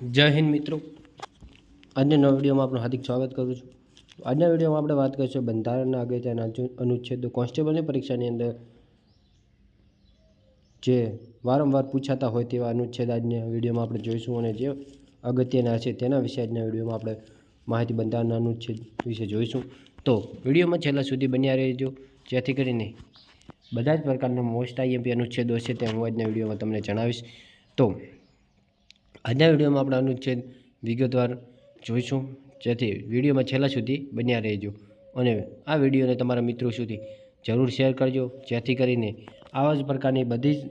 જય હિન્દ મિત્રો. આજના નવા વિડીયોમાં આપનું હાર્દિક સ્વાગત કરું છું. આજના વિડીયોમાં આપણે વાત કરીશું બંધારણના અનુ- અનુચ્છેદો કોન્સ્ટેબલની પરીક્ષાની અંદર જે વારંવાર પૂછાતા હોય તેવા અનુચ્છેદ આજના વિડીયોમાં આપણે જોઈશું અને જે અગત્યના છે તેના વિશે આજના વિડીયોમાં આપણે માહિતી બંધારણના અનુચ્છેદ વિશે જોઈશું. તો વિડીયોમાં છેલ્લા સુધી બન્યા રહેજો. જેથી કરીને બધા જ પ્રકારના મોસ્ટ આઈએમપી અનુચ્છેદો છે તે હું આજના વિડીયોમાં તમને જણાવીશ. તો આજના વિડીયોમાં આપણે અનુચ્છેદ વિગતવાર જોઈશું. જેથી વિડીયોમાં છેલ્લા સુધી બન્યા રહેજો અને આ વિડીયોને તમારા મિત્રો સુધી જરૂર શેર કરજો. જેથી કરીને આવા જ પ્રકારની બધી જ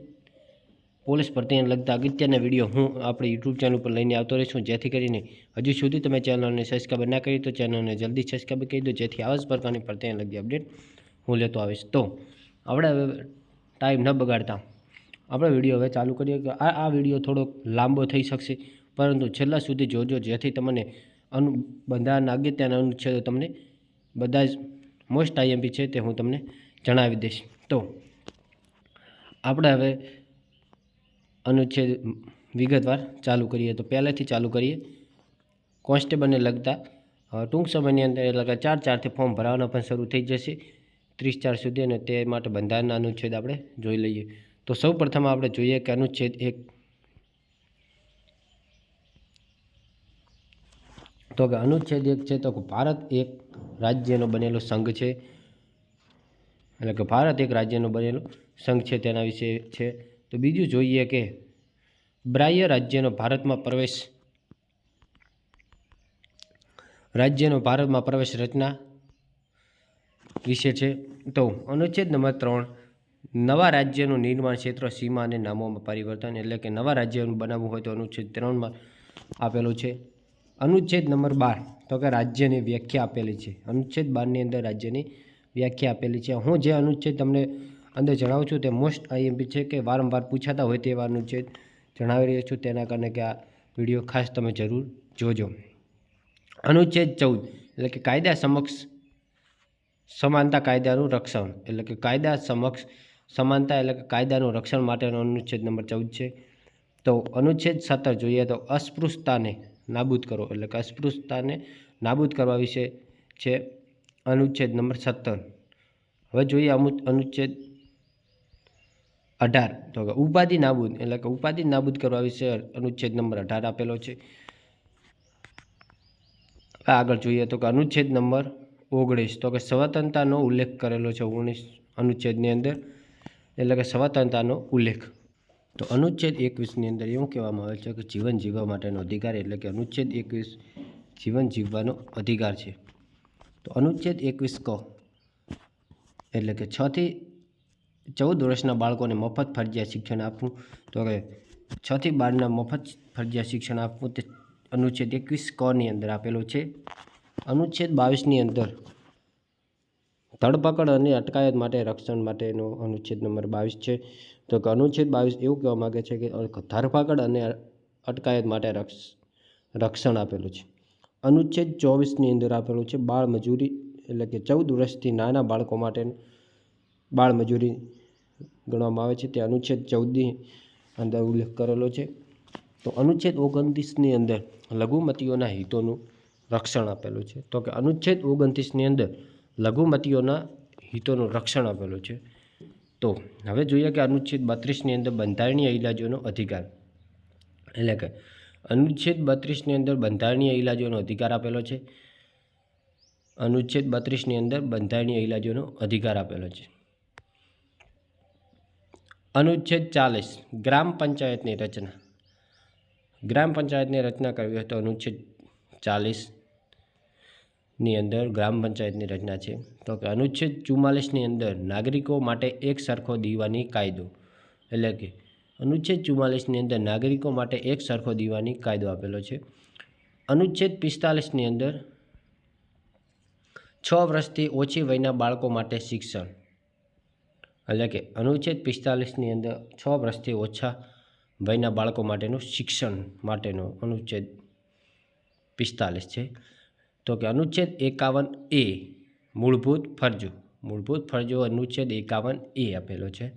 પોલીસ ભરતીને લગતા અગત્યના વીડિયો હું આપણી યુટ્યુબ ચેનલ પર લઈને આવતો રહીશું. જેથી કરીને હજુ સુધી તમે ચેનલને સબસ્ક્રાઈબ ના કરી તો ચેનલને જલ્દી સબસ્ક્રાઈબ કરી દો. જેથી આવા જ પ્રકારની ભરતીને લગતી અપડેટ હું લેતો આવીશ. તો, આપણે હવે ટાઈમ ન બગાડતા. આપણે વીડિયો હવે ચાલુ કરીએ કે આ આ વીડિયો થોડોક લાંબો થઈ શકશે. પરંતુ છેલ્લા સુધી જોજો, જેથી તમને અનુ બંધારણના અગત્યના અનુચ્છેદો તમને બધા જ મોસ્ટ આઈએમપી છે તે હું તમને જણાવી દઈશ. તો, આપણે હવે અનુચ્છેદ વિગતવાર ચાલુ કરીએ. તો પહેલેથી ચાલુ કરીએ. કોન્સ્ટેબલને લગતા ટૂંક સમયની અંદર એટલે કે ચાર, ચારથી ફોર્મ ભરાવાના પણ શરૂ થઈ જશે. ત્રીસ ચાર સુધી અને તે માટે બંધારણના અનુચ્છેદ આપણે જોઈ લઈએ. તો સૌ પ્રથમ આપણે જોઈએ કે અનુચ્છેદ એક. તો કે અનુચ્છેદ એક છે તો ભારત એક રાજ્યનો બનેલો સંઘ છે. એટલે કે ભારત એક રાજ્યનો બનેલો સંઘ છે તેના વિશે છે. તો બીજું જોઈએ કે બ્રાહ્ય રાજ્યનો ભારતમાં પ્રવેશ રાજ્યનો ભારતમાં પ્રવેશ રચના વિશે છે. તો અનુચ્છેદ નંબર ત્રણ નવા રાજ્યનું નિર્માણ ક્ષેત્ર સીમા અને નામોમાં પરિવર્તન એટલે કે નવા રાજ્યનું બનાવવું હોય તો અનુચ્છેદ ત્રણમાં આપેલું છે. અનુચ્છેદ નંબર બાર, તો કે રાજ્યની વ્યાખ્યા આપેલી છે. અનુચ્છેદ બારની અંદર રાજ્યની વ્યાખ્યા આપેલી છે. હું જે અનુચ્છેદ તમને અંદર જણાવું છું તે મોસ્ટ આઈએમપી છે કે વારંવાર પૂછાતા હોય તેવા અનુચ્છેદ જણાવી રહ્યો છું. તેના કારણે કે આ વીડિયો ખાસ તમે જરૂર જોજો. અનુચ્છેદ ચૌદ, એટલે કે કાયદા સમક્ષ સમાનતા કાયદાનું રક્ષણ, એટલે કે કાયદા સમક્ષ સમાનતા એટલે કે કાયદાનું રક્ષણ માટેનો અનુચ્છેદ નંબર ચૌદ છે. તો અનુચ્છેદ સત્તર જોઈએ તો અસ્પૃશ્યતાને નાબૂદ કરો, એટલે કે અસ્પૃશ્યતાને નાબૂદ કરવા વિશે છે અનુચ્છેદ નંબર સત્તર. હવે જોઈએ અમુક અનુચ્છેદ અઢાર. તો કે ઉપાધિ નાબૂદ, એટલે કે ઉપાધિ નાબૂદ કરવા વિશે અનુચ્છેદ નંબર અઢાર આપેલો છે. આગળ જોઈએ તો કે અનુચ્છેદ નંબર ઓગણીસ. તો કે સ્વતંત્રતાનો ઉલ્લેખ કરેલો છે ઓગણીસ અનુચ્છેદની અંદર. એટલે કે સ્વતંત્રતાનો ઉલ્લેખ. તો અનુચ્છેદ એકવીસની અંદર એવું કહેવામાં આવે છે કે જીવન જીવવા માટેનો અધિકાર એટલે કે અનુચ્છેદ એકવીસ જીવન જીવવાનો અધિકાર છે. તો અનુચ્છેદ એકવીસ ક એટલે કે છથી ચૌદ વર્ષના બાળકોને મફત ફરજિયાત શિક્ષણ આપવું. તો કે છથી બારના મફત ફરજિયાત શિક્ષણ આપવું તે અનુચ્છેદ એકવીસ કની અંદર આપેલો છે. અનુચ્છેદ બાવીસની અંદર ધરપકડ અને અટકાયત માટે રક્ષણ માટેનો અનુચ્છેદ નંબર બાવીસ છે. તો કે અનુચ્છેદ બાવીસ એવું કહેવા માગે છે કે ધરપકડ અને અટકાયત માટે રક્ષ, રક્ષણ આપેલું છે. અનુચ્છેદ ચોવીસની અંદર આપેલું છે, બાળ મજૂરી એટલે કે ચૌદ વર્ષથી નાના બાળકો માટે બાળ મજૂરી ગણવામાં આવે છે. તે અનુચ્છેદ ચૌદની અંદર ઉલ્લેખ કરેલો છે. તો અનુચ્છેદ ઓગણત્રીસની અંદર લઘુમતીઓના હિતોનું રક્ષણ આપેલું છે. તો કે અનુચ્છેદ ઓગણત્રીસની અંદર લઘુમતીઓના હિતોનું રક્ષણ આપેલું છે. તો હવે જોઈએ કે અનુચ્છેદ બત્રીસની અંદર બંધારણીય ઇલાજોનો અધિકાર. એટલે કે અનુચ્છેદ બત્રીસની અંદર બંધારણીય ઇલાજોનો અધિકાર આપેલો છે. અનુચ્છેદ બત્રીસની અંદર બંધારણીય ઇલાજોનો અધિકાર આપેલો છે. અનુચ્છેદ ચાલીસ, ગ્રામ પંચાયતની રચના. ગ્રામ પંચાયતની રચના કરવી હોય તો અનુચ્છેદ ચાલીસની અંદર ગ્રામ પંચાયતની રચના છે. તો કે અનુચ્છેદ ચુમ્માલીસની અંદર નાગરિકો માટે એક સરખો દીવાની કાયદો. એટલે કે અનુચ્છેદ ચુમ્માલીસની અંદર નાગરિકો માટે એક સરખો દીવાની કાયદો આપેલો છે. અનુચ્છેદ પિસ્તાલીસની અંદર છ વર્ષથી ઓછી વયના બાળકો માટે શિક્ષણ. એટલે કે અનુચ્છેદ પિસ્તાલીસની અંદર છ વર્ષથી ઓછા વયના બાળકો માટેનું શિક્ષણ માટેનો અનુચ્છેદ પિસ્તાલીસ છે. તો કે અનુચ્છેદ એકાવન એ મૂળભૂત ફરજો. મૂળભૂત ફરજો અનુચ્છેદ એકાવન એ આપેલો છે.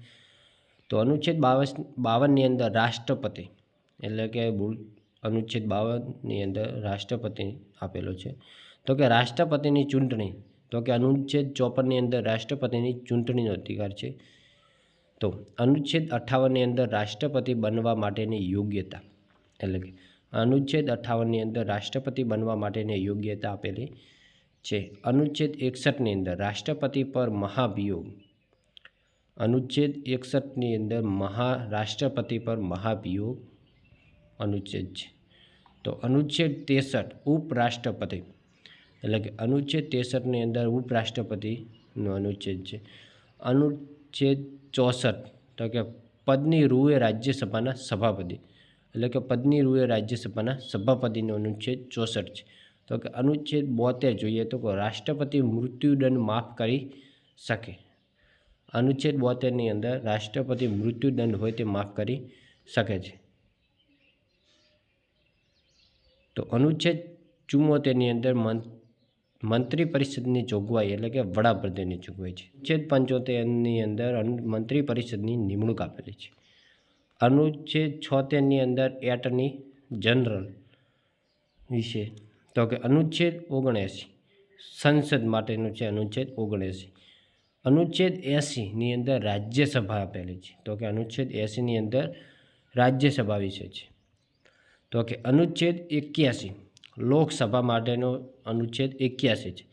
તો અનુચ્છેદ બાવસ, બાવનની અંદર રાષ્ટ્રપતિ, એટલે કે મૂળ, અનુચ્છેદ બાવનની અંદર રાષ્ટ્રપતિ આપેલો છે. તો કે રાષ્ટ્રપતિની ચૂંટણી, તો કે અનુચ્છેદ ચોપનની અંદર રાષ્ટ્રપતિની ચૂંટણીનો અધિકાર છે. તો અનુચ્છેદ અઠ્ઠાવનની અંદર રાષ્ટ્રપતિ બનવા માટેની યોગ્યતા, એટલે કે અનુચ્છેદ અઠ્ઠાવનની અંદર રાષ્ટ્રપતિ બનવા માટેની યોગ્યતા આપેલી છે. અનુચ્છેદ એકસઠની અંદર રાષ્ટ્રપતિ પર મહાભિયોગ. અનુચ્છેદ એકસઠની અંદર મહા, રાષ્ટ્રપતિ પર મહાભિયોગ અનુચ્છેદ છે. તો અનુચ્છેદ ત્રેસઠ ઉપરાષ્ટ્રપતિ, એટલે કે અનુચ્છેદ ત્રેસઠની અંદર ઉપરાષ્ટ્રપતિનો અનુચ્છેદ છે. અનુચ્છેદ ચોસઠ, તો કે પદની રૂએ રાજ્યસભાના સભાપતિ. એટલે કે પદની રૂએ રાજ્યસભાના સભાપતિનો અનુચ્છેદ ચોસઠ છે. તો કે અનુચ્છેદ બોતેર જોઈએ તો કે રાષ્ટ્રપતિ મૃત્યુદંડ માફ કરી શકે. અનુચ્છેદ બોતેરની અંદર રાષ્ટ્રપતિ મૃત્યુદંડ હોય તે માફ કરી શકે છે. તો અનુચ્છેદ ચુમ્મોતેરની અંદર મંત્રી પરિષદની જોગવાઈ એટલે કે વડાપ્રધાનની જોગવાઈ છે. અનુચ્છેદ પંચોતેરની અંદર મંત્રી પરિષદની નિમણૂક આપેલી છે. અનુચ્છેદ છોતેરની અંદર એટની જનરલ વિશે. તો કે અનુચ્છેદ ઓગણએંસી. સંસદ માટેનું છે અનુચ્છેદ ઓગણએંસી. અનુચ્છેદ એંસીની અંદર રાજ્યસભા આપેલી છે. તો કે અનુચ્છેદ એંસીની અંદર રાજ્યસભા વિશે છે. તો કે અનુચ્છેદ એક્યાસી. લોકસભા માટેનો અનુચ્છેદ એક્યાસી છે.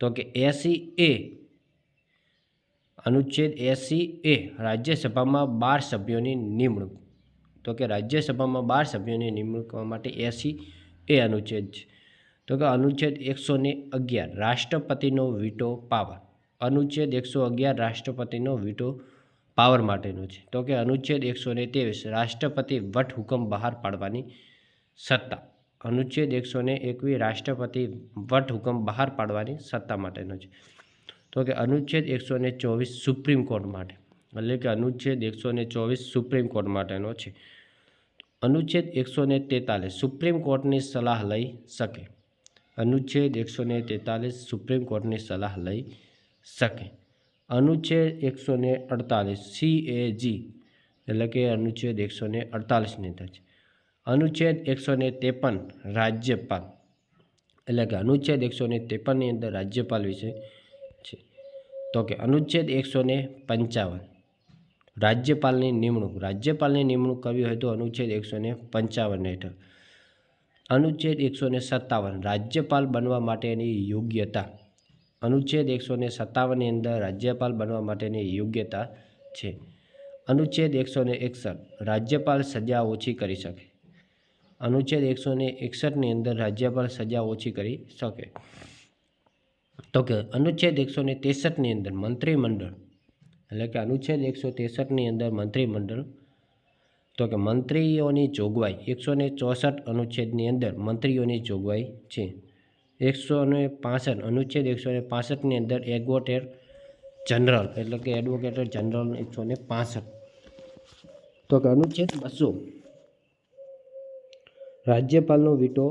તો કે એસી એ અનુચ્છેદ એસી એ રાજ્યસભામાં બાર સભ્યોની નિમણૂક. તો કે રાજ્યસભામાં બાર સભ્યોની નિમણૂક માટે એસી એ અનુચ્છેદ છે. તો કે અનુચ્છેદ એકસો ને અગિયાર, રાષ્ટ્રપતિનો વીટો પાવર. અનુચ્છેદ એકસો અગિયાર, રાષ્ટ્રપતિનો વીટો પાવર માટેનો છે. તો કે અનુચ્છેદ એકસો ને ત્રેવીસ, રાષ્ટ્રપતિ વટ હુકમ બહાર પાડવાની સત્તા. અનુચ્છેદ એકસો ને એકવીસ, રાષ્ટ્રપતિ વટ હુકમ બહાર પાડવાની સત્તા માટેનો છે. તો કે અનુચ્છેદ એકસો ને ચોવીસ સુપ્રીમ કોર્ટ માટે. એટલે કે અનુચ્છેદ એકસો ને ચોવીસ સુપ્રીમ કોર્ટ માટેનો છે. અનુચ્છેદ એકસો ને તેતાલીસ સુપ્રીમ કોર્ટની સલાહ લઈ શકે. અનુચ્છેદ એકસો ને તેતાલીસ સુપ્રીમ કોર્ટની સલાહ લઈ શકે. અનુચ્છેદ એકસો ને અડતાલીસ સી એ જી એટલે કે અનુચ્છેદ એકસો ને અડતાલીસની છે. અનુચ્છેદ એકસો ને ત્રેપન રાજ્યપાલ એટલે કે અનુચ્છેદ એકસો ને ત્રેપનની અંદર રાજ્યપાલ વિશે તો કે અનુચ્છેદ એકસો ને પંચાવન. રાજ્યપાલની નિમણૂક. રાજ્યપાલની નિમણૂક કરવી હોય તો અનુચ્છેદ એકસો ને પંચાવન હેઠળ. અનુચ્છેદ એકસો ને સત્તાવન. રાજ્યપાલ બનવા માટેની યોગ્યતા. અનુચ્છેદ એકસો ને સત્તાવનની અંદર રાજ્યપાલ બનવા માટેની યોગ્યતા છે. અનુચ્છેદ એકસો ને એકસઠ. રાજ્યપાલ સજા ઓછી કરી શકે. અનુચ્છેદ એકસો ને એકસઠની અંદર રાજ્યપાલ સજા ઓછી કરી શકે. તો કે અનુચ્છેદ એકસો ને તેસઠની અંદર મંત્રીમંડળ, એટલે કે અનુચ્છેદ એકસો તેસઠની અંદર મંત્રીમંડળ, તો કે મંત્રીઓની જોગવાઈ, એકસો ને ચોસઠ અનુચ્છેદની અંદર મંત્રીઓની જોગવાઈ છે. એકસો ને પાસઠ અનુચ્છેદ એકસો ને પાસઠની અંદર એડવોકેટ જનરલ, એટલે કે એડવોકેટર જનરલ એકસો ને પાસઠ. તો કે અનુચ્છેદ બસો, રાજ્યપાલનો વીટો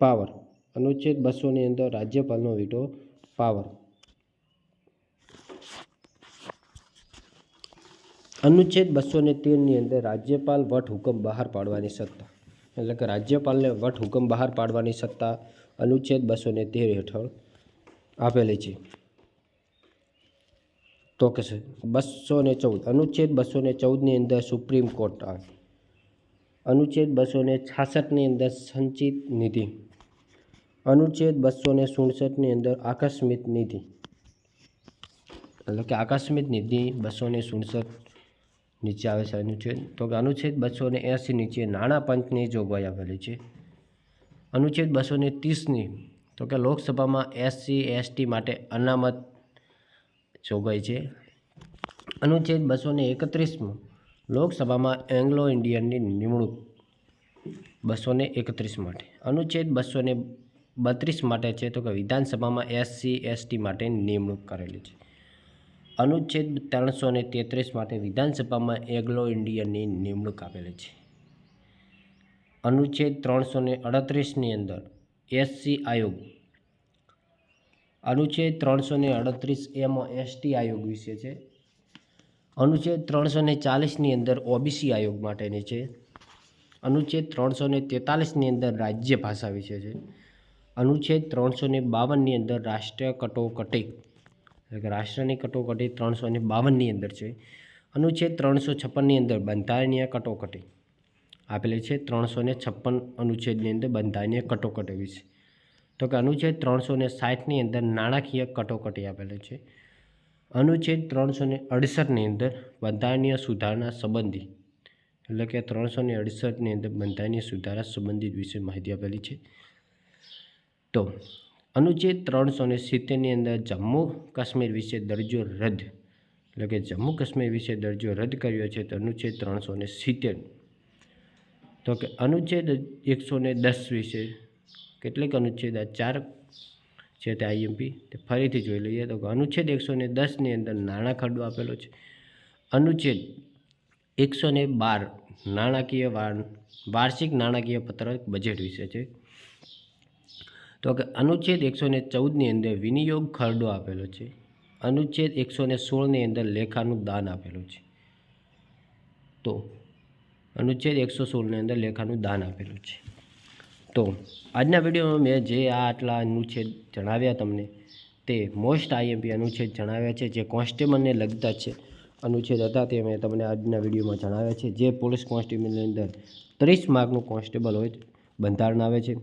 પાવર અનુચ્છેદ બસોની અંદર રાજ્યપાલનો વીટો પાવર. અનુચ્છેદ બસો ને તેરની અંદર રાજ્યપાલ વટ હુકમ બહાર પાડવાની સત્તા. એટલે કે રાજ્યપાલને વટ હુકમ બહાર પાડવાની સત્તા અનુચ્છેદ બસો ને તેર હેઠળ આપેલી છે. તો કે બસો ને ચૌદ, અનુચ્છેદ બસો ને ચૌદની અંદર સુપ્રીમ કોર્ટ આવે અનુચ્છેદ બસો ને છાસઠની અંદર સંચિત નિધિ અનુચ્છેદ બસો ને સુડસઠની અંદર આકસ્મિક નિધિ. એટલે કે આકસ્મિક નિધિ બસો ને સુડસઠ નીચે આવે છે અનુચ્છેદ. તો કે અનુચ્છેદ બસો ને એંસી નીચે નાણાં પંચની જોગવાઈ આવેલી છે. અનુચ્છેદ બસો ને ત્રીસની તો કે લોકસભામાં એસસી એસટી માટે અનામત જોગવાઈ છે. અનુચ્છેદ બસો ને એકત્રીસમાં લોકસભામાં એંગ્લો ઇન્ડિયનની નિમણૂક બસો એકત્રીસ માટે. અનુચ્છેદ બસો બત્રીસ માટે છે તો કે વિધાનસભામાં એસસી એસટી માટે નિમણૂક કરેલી છે. અનુચ્છેદ ત્રણસો ને તેત્રીસ માટે વિધાનસભામાં એગ્લો ઇન્ડિયનની નિમણૂક આપેલી છે. અનુચ્છેદ ત્રણસો ને અડત્રીસની અંદર એસસી આયોગ. અનુચ્છેદ ત્રણસો ને અડત્રીસ એમાં એસટી આયોગ વિશે છે. અનુચ્છેદ ત્રણસો ને ચાલીસની અંદર ઓબીસી આયોગ માટેની છે. અનુચ્છેદ ત્રણસો ને તેતાલીસની અંદર રાજ્ય ભાષા વિશે છે. અનુચ્છેદ ત્રણસો ને બાવનની અંદર રાષ્ટ્રીય કટોકટી, એટલે કે રાષ્ટ્રની કટોકટી ત્રણસો ને બાવનની અંદર છે. અનુચ્છેદ ત્રણસો છપ્પનની અંદર બંધારણીય કટોકટી, આપેલી છે ત્રણસો ને છપ્પન અનુચ્છેદની અંદર બંધારણીય કટોકટી વિશે. તો કે અનુચ્છેદ ત્રણસો ને સાઠની અંદર નાણાકીય કટોકટી આપેલી છે. અનુચ્છેદ ત્રણસો ને અડસઠની અંદર બંધારણીય સુધારણા સંબંધી, એટલે કે ત્રણસો ને અડસઠની અંદર બંધારણીય સુધારા સંબંધિત વિશે માહિતી આપેલી છે. તો અનુચ્છેદ ત્રણસો ને સિત્તેરની અંદર જમ્મુ કાશ્મીર વિશે દરજ્જો રદ, એટલે કે જમ્મુ કાશ્મીર વિશે દરજ્જો રદ કર્યો છે તો અનુચ્છેદ ત્રણસો ને સિત્તેર. તો કે અનુચ્છેદ એકસો ને દસ વિશે કેટલીક અનુચ્છેદ આ ચાર છે તે આઈએમપી તે ફરીથી જોઈ લઈએ તો અનુચ્છેદ એકસો ને દસની અંદર નાણાં ખરડો આપેલો છે. અનુચ્છેદ એકસો ને બાર નાણાકીય વાર- વાર્ષિક નાણાકીય પત્રક બજેટ વિશે છે. તો કે અનુચ્છેદ એકસો ને ચૌદની અંદર વિનિયોગ ખરડો આપેલો છે. અનુચ્છેદ એકસો ને સોળની અંદર લેખાનું દાન આપેલું છે. તો અનુચ્છેદ એકસો સોળની અંદર લેખાનું દાન આપેલું છે. તો આજના વિડીયોમાં મેં જે આ આટલા અનુચ્છેદ જણાવ્યા તમને, તે મોસ્ટ આઈએમપી અનુચ્છેદ જણાવ્યા છે, જે કોન્સ્ટેબલને લગતા છે અનુચ્છેદ હતા તે મેં તમને આજના વિડીયોમાં જણાવ્યા છે. જે પોલીસ કોન્સ્ટેબલની અંદર ત્રીસ માર્કનું કોન્સ્ટેબલ હોય બંધારણ આવે છે.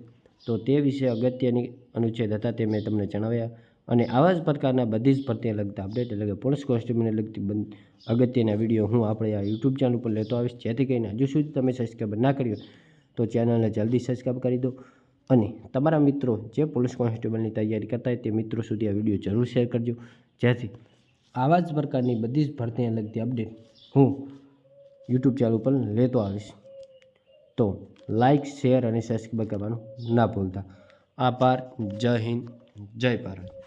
તો તે વિશે અગત્યની અનુચ્છેદ હતા તે મેં તમને જણાવ્યા. અને આવા જ પ્રકારના બધી જ ભરતીને લગતા અપડેટ એટલે કે પોલીસ કોન્સ્ટેબલને લગતી અગત્યના વીડિયો હું આપણે આ યુટ્યુબ ચેનલ ઉપર લેતો આવીશ. જેથી કરીને હજુ સુધી તમે સબસ્ક્રાઈબ ના કર્યો તો ચેનલને જલ્દી સબસ્ક્રાઈબ કરી દો. અને તમારા મિત્રો જે પોલીસ કોન્સ્ટેબલની તૈયારી કરતા હોય તે મિત્રો સુધી આ વીડિયો જરૂર શેર કરજો. જેથી આવા જ પ્રકારની બધી જ ભરતીને લગતી અપડેટ હું યુટ્યુબ ચેનલ ઉપર લેતો આવીશ. તો લાઈક શેર અને સબસ્ક્રાઈબ કરવાનું ના ભૂલતા. આભાર. જય હિન્દ. જય ભારત.